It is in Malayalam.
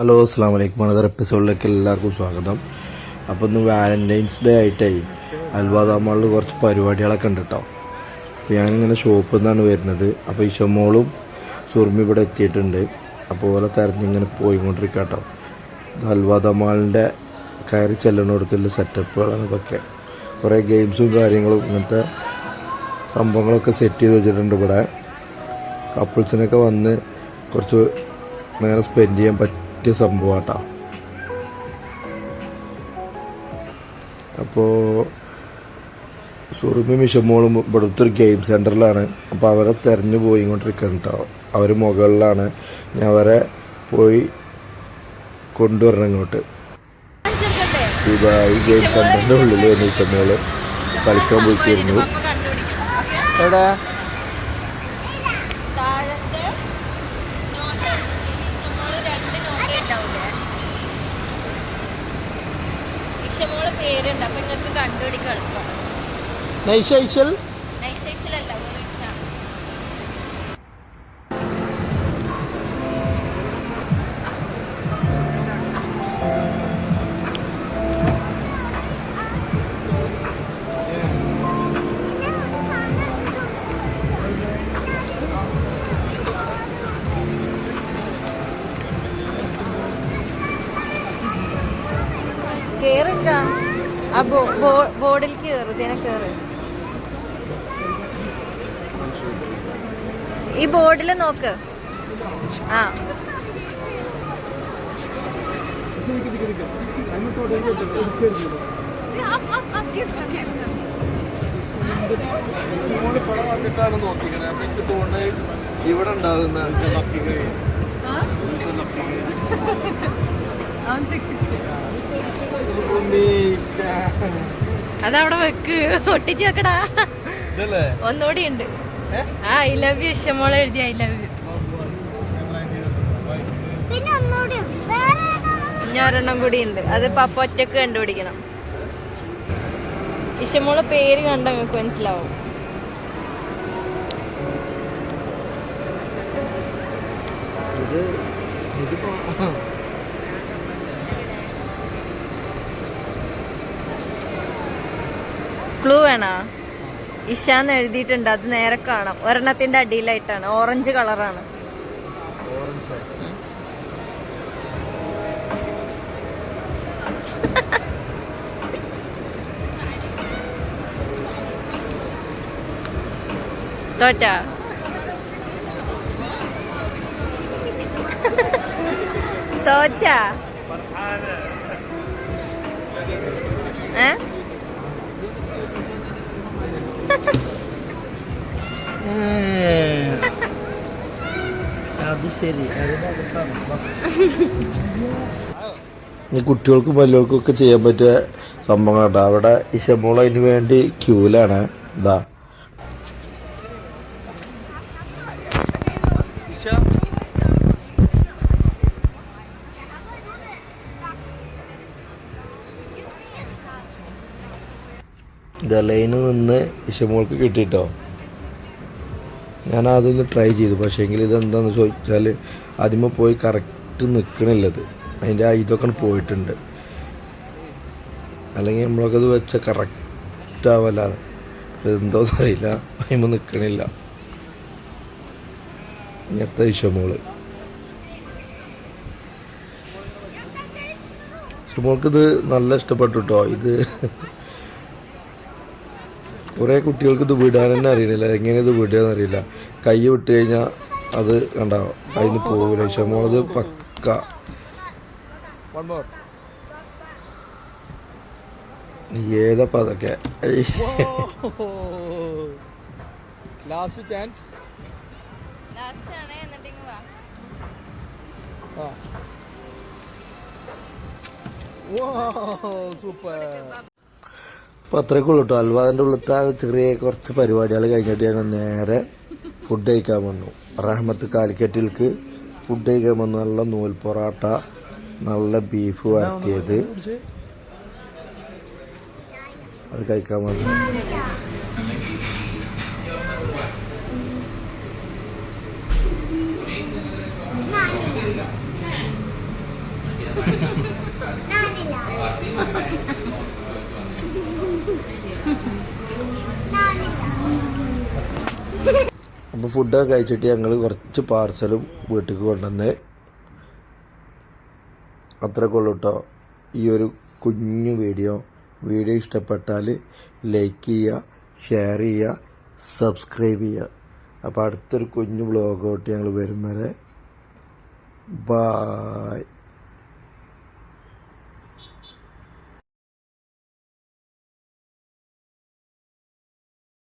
ഹലോ അസ്സാം വലൈക്കും അനദർ എപ്പിസോഡിലേക്ക് എല്ലാവർക്കും സ്വാഗതം. അപ്പോൾ ഇന്ന് വാലന്റൈൻസ് ഡേ ആയിട്ടേ അൽവാദാമാളിൽ കുറച്ച് പരിപാടികളൊക്കെ ഉണ്ട് കേട്ടോ അപ്പോൾ ഞാനിങ്ങനെ ഷോപ്പിൽ നിന്നാണ് വരുന്നത്. അപ്പോൾ ഇഷമോളും സുർമി ഇവിടെ എത്തിയിട്ടുണ്ട്. അപ്പോൾ ഓലെ തിരഞ്ഞിങ്ങനെ പോയിക്കൊണ്ടിരിക്കുക കേട്ടോ അൽവാദാമാളിന്റെ കയറി ചെല്ലണോടത്തുള്ള സെറ്റപ്പുകളാണ് ഇതൊക്കെ. കുറേ ഗെയിംസും കാര്യങ്ങളും ഇങ്ങനത്തെ സംഭവങ്ങളൊക്കെ സെറ്റ് ചെയ്ത് വെച്ചിട്ടുണ്ട് ഇവിടെ. കപ്പിൾസിനൊക്കെ വന്ന് കുറച്ച് നേരം സ്പെൻഡ് ചെയ്യാൻ പറ്റിയ സംഭവമാട്ടോ അപ്പോൾ സുറുമി മിഷമോളും ഇവിടുത്തെ ഒരു ഗെയിം സെന്ററിലാണ് അപ്പോൾ അവരെ തെരഞ്ഞു പോയിക്കൊണ്ടിരിക്കുകയാണ് കേട്ടോ അവർ മുകളിലാണ് ഞാൻ അവരെ പോയി കൊണ്ടുവരണം ഇങ്ങോട്ട് ഇതാ ഈ ഗെയിം സെന്ററിന്റെ ഉള്ളിൽ മിഷമോൾ കളിക്കാൻ പോയിട്ടിരുന്നു ഇഷമോൾ പേരുണ്ട്. അപ്പൊ നിങ്ങൾക്ക് കണ്ടുപിടിക്കാൻ എളുപ്പം. നൈഷ ഐശൽ? ആ ബോർഡിൽ കേറ് ഇതിനെ കേറ്. ഈ ബോർഡിൽ നോക്ക്. ആ. ഇവിടെ ഉണ്ടാകുന്ന അതവിടെ വെക്ക്. ഒട്ടിച്ച് വെക്കടാ. ഇതല്ലേ? ഒന്നുകൂടി ഉണ്ട് ആ ഐ ലവ് യു ഇഷ്ടമോളെ എഴുതി ഐ ലവ് യു ഇനി ഒരെണ്ണം കൂടി ഉണ്ട് അത് പപ്പ ഒറ്റയ്ക്ക് കണ്ടുപിടിക്കണം. ഇഷ്ടമോളെ പേര് കണ്ട നിങ്ങൾക്ക് മനസ്സിലാവും. ഇത് ഇതിപ്പോ വേണോ? ഇഷാന്ന് എഴുതിയിട്ടുണ്ട്. അത് നേരെ കാണാം. ഒരെണ്ണത്തിന്റെ അടിയിലായിട്ടാണ്. ഓറഞ്ച് കളറാണ്. തോറ്റ? തോറ്റാ? ഏ? അത് ശരി. ഈ കുട്ടികൾക്കും വലിയവർക്കും ഒക്കെ ചെയ്യാൻ പറ്റിയ സംഭവം കേട്ടോ അവിടെ ഇഷമോൾ അതിന് വേണ്ടി ക്യൂലാണ്. ഇതാ. ലൈന് നിന്ന് ഇഷമോൾക്ക് കിട്ടിട്ടോ? ഞാൻ അതൊന്ന് ട്രൈ ചെയ്തു. പക്ഷേ എങ്കിൽ ഇതെന്താണെന്ന് ചോദിച്ചാൽ ആദ്യമേ പോയി കറക്റ്റ് നിൽക്കണില്ലത് അതിന്റെ ഇതൊക്കെ പോയിട്ടുണ്ട്. അല്ലെങ്കിൽ നമ്മളൊക്കെ ഇത് വെച്ച കറക്റ്റ് ആവലാണ്. എന്തോന്ന് അറിയില്ല. അതിമ നിൽക്കണില്ല ഇങ്ങനത്തെ ഇഷമോൾക്ക് ഇത് നല്ല ഇഷ്ടപ്പെട്ടു കേട്ടോ ഇത് കുറേ കുട്ടികൾക്ക് ഇത് വിടാൻ തന്നെ അറിയണില്ല. എങ്ങനെ ഇത് വിടുകയെന്ന് അറിയില്ല കൈ വിട്ട് കഴിഞ്ഞാൽ അത് ഉണ്ടാവും അതിന് പോകില്ല പക്ഷെ നമ്മളത് പക്ക. ഏതപ്പ അതൊക്കെ. ലാസ്റ്റ് ചാൻസ് ലാസ്റ്റ് ആണ്. എന്നിട്ട് വാ. സൂപ്പർ അപ്പം അത്രയൊക്കെ കേട്ടോ അൽവാദിന്റെ ഉള്ളത്തെ ചെറിയ കുറച്ച് പരിപാടികൾ കഴിഞ്ഞിട്ട് ഞാൻ നേരെ ഫുഡ് കഴിക്കാൻ വന്നു. റഹ്മത്ത് കാലിക്കറ്റിൽക്ക് ഫുഡ് കഴിക്കാൻ വന്നു. നല്ല നൂൽ പൊറോട്ട നല്ല ബീഫ് വരട്ടിയത്. അത് കഴിക്കാൻ വന്നു. നാനില്ല അപ്പോൾ ഫുഡൊക്കെ കഴിച്ചിട്ട് ഞങ്ങൾ കുറച്ച് പാർസലും വീട്ടിൽ കൊണ്ടുവന്ന് അത്രക്കുള്ളൂ കേട്ടോ ഈ ഒരു കുഞ്ഞു വീഡിയോ. വീഡിയോ ഇഷ്ടപ്പെട്ടാൽ ലൈക്ക് ചെയ്യുക ഷെയർ ചെയ്യുക സബ്സ്ക്രൈബ് ചെയ്യുക. അപ്പോൾ അടുത്തൊരു കുഞ്ഞു വ്ളോഗോട്ട് ഞങ്ങൾ വരും വരെ. ബായ്